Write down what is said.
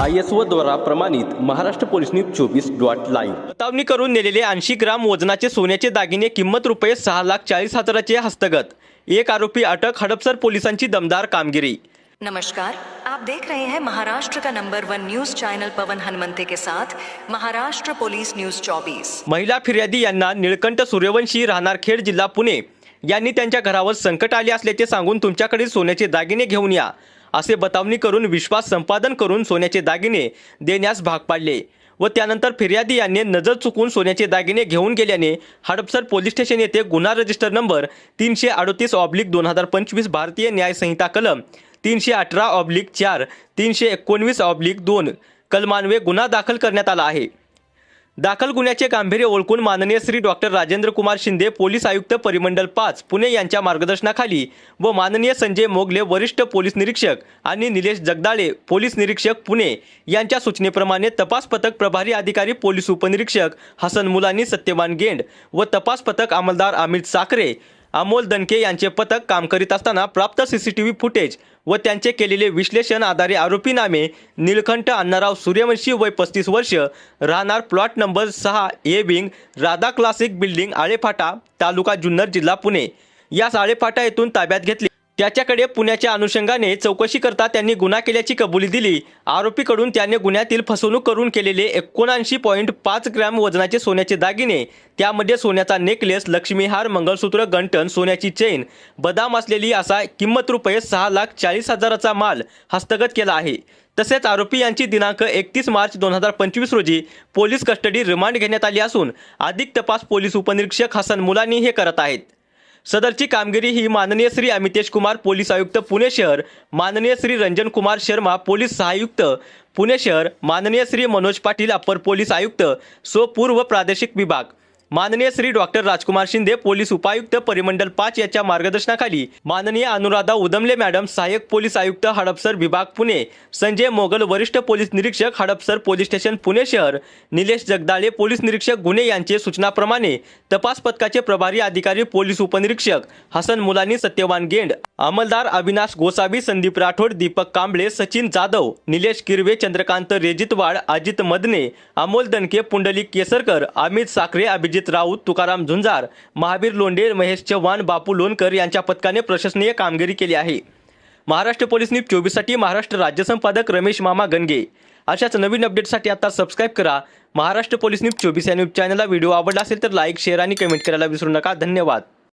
I S O द्वारा प्रमाणित Maharashtra police news चोवीस डॉट लाईव्ह. बतावणी करून नेलेले ऐंशी ग्राम वजनाचे सोन्याचे दागिने किंमत रुपये सहा लाख चाळीस हजाराचे हस्तगत. एक आरोपी अटक हडपसर पोलिसांची दमदार कामगिरी. नमस्कार आप देख रहे हैं महाराष्ट्र का number one news channel Pavan Hanumante के साथ महाराष्ट्र पुलिस न्यूज 24 महिला फिर्यादी यांना निळकंठ सूर्यवंशी राहणार खेड जिल्हा पुणे. यांनी त्यांच्या घरावर संकट आले असल्याचे सांगून तुमच्याकडील सोन्याचे दागिने घेऊन या. असे बतावणी करून विश्वास संपादन करून सोन्याचे दागिने देण्यास भाग पाडले व त्यानंतर फिर्यादी यांनी नजर चुकून सोन्याचे दागिने घेऊन गेल्याने हडपसर पोलीस स्टेशन येथे गुन्हा रजिस्टर नंबर तीनशे अडतीस ऑब्लिक दोन हजार पंचवीस भारतीय न्याय संहिता कलम तीनशे अठरा ऑब्लिक चार तीनशे एकोणवीस ऑब्लिक दोन कलमान्वये गुन्हा दाखल करण्यात आला आहे. दाखल गुन्ह्याचे गांभीर्य ओळखून माननीय श्री डॉक्टर राजेंद्र कुमार शिंदे पोलीस आयुक्त परिमंडल पाच पुणे यांच्या मार्गदर्शनाखाली व माननीय संजय मोगले वरिष्ठ पोलीस निरीक्षक आणि निलेश जगदाळे पोलीस निरीक्षक पुणे यांच्या सूचनेप्रमाणे तपास पथक प्रभारी अधिकारी पोलीस उपनिरीक्षक हसन मुलानी सत्यवान गेंड व तपास पथक अंमलदार अमित साखरे अमोल दणके यांचे पथक काम करीत असताना प्राप्त सीसीटीव्ही फुटेज व त्यांचे केलेले विश्लेषण आधारे आरोपी नामे निळकंठ अण्णाराव सूर्यवंशी वय पस्तीस वर्ष राहणार प्लॉट नंबर सहा A wing Radha classic building Alephata तालुका जुन्नर जिल्हा पुणे. या आळेफाटा येथून ताब्यात घेतले. त्याच्याकडे पुण्याच्या अनुषंगाने चौकशी करता त्यांनी गुन्हा केल्याची कबुली दिली. आरोपीकडून त्याने गुन्ह्यातील फसवणूक करून केलेले एकोणऐंशी पॉईंट पाच ग्रॅम वजनाचे सोन्याचे दागिने त्यामध्ये सोन्याचा नेकलेस लक्ष्मीहार मंगळसूत्र गंटन सोन्याची चेन बदाम असलेली असा किंमत रुपये सहा लाख चाळीस हजाराचा माल हस्तगत केला आहे. तसेच आरोपी यांची दिनांक एकतीस मार्च दोन हजार पंचवीस रोजी पोलीस कस्टडी रिमांड घेण्यात आली असून अधिक तपास पोलीस उपनिरीक्षक हसन मुलानी हे करत आहेत. सदरची कामगिरी ही माननीय श्री अमितेश कुमार पोलीस आयुक्त पुणे शहर माननीय श्री रंजन कुमार शर्मा पोलीस सहायुक्त पुणे शहर माननीय श्री मनोज पाटील अप्पर पोलीस आयुक्त सो पूर्व प्रादेशिक विभाग. माननीय श्री डॉक्टर राजकुमार शिंदे पोलीस उपायुक्त परिमंडल पाच याच्या मार्गदर्शनाखाली माननीय अनुराधा उदमले मॅडम सहाय्यक पोलीस आयुक्त हडपसर विभाग पुणे संजय मोगल वरिष्ठ पोलीस निरीक्षक हडपसर पोलीस स्टेशन पुणे शहर निलेश जगदाळे पोलीस निरीक्षक गुन्हे यांचे सूचनाप्रमाणे तपास पथकाचे प्रभारी अधिकारी पोलीस उपनिरीक्षक हसन मुलानी सत्यवान गेंड अंमलदार अविनाश गोसावी संदीप राठोड दीपक कांबळे सचिन जाधव निलेश किरवे चंद्रकांत रेजितवाड अजित मदने अमोल दनके पुंडलिक केसरकर अमित साखरे अभिजित राऊत तुकाराम झुंजार महावीर लोंढे महेश चव्हाण बापू लोणकर यांच्या पथकाने प्रशंसनीय कामगिरी केली आहे. महाराष्ट्र पोलीस न्यूज चोवीससाठी महाराष्ट्र राज्य संपादक रमेश मामा गणगे अशाच नवीन अपडेटसाठी आता सबस्क्राईब करा. महाराष्ट्र पोलीस न्यूज चोवीस या न्यूज चॅनलला व्हिडिओ आवडला असेल तर लाईक शेअर आणि कमेंट करायला विसरू नका. धन्यवाद.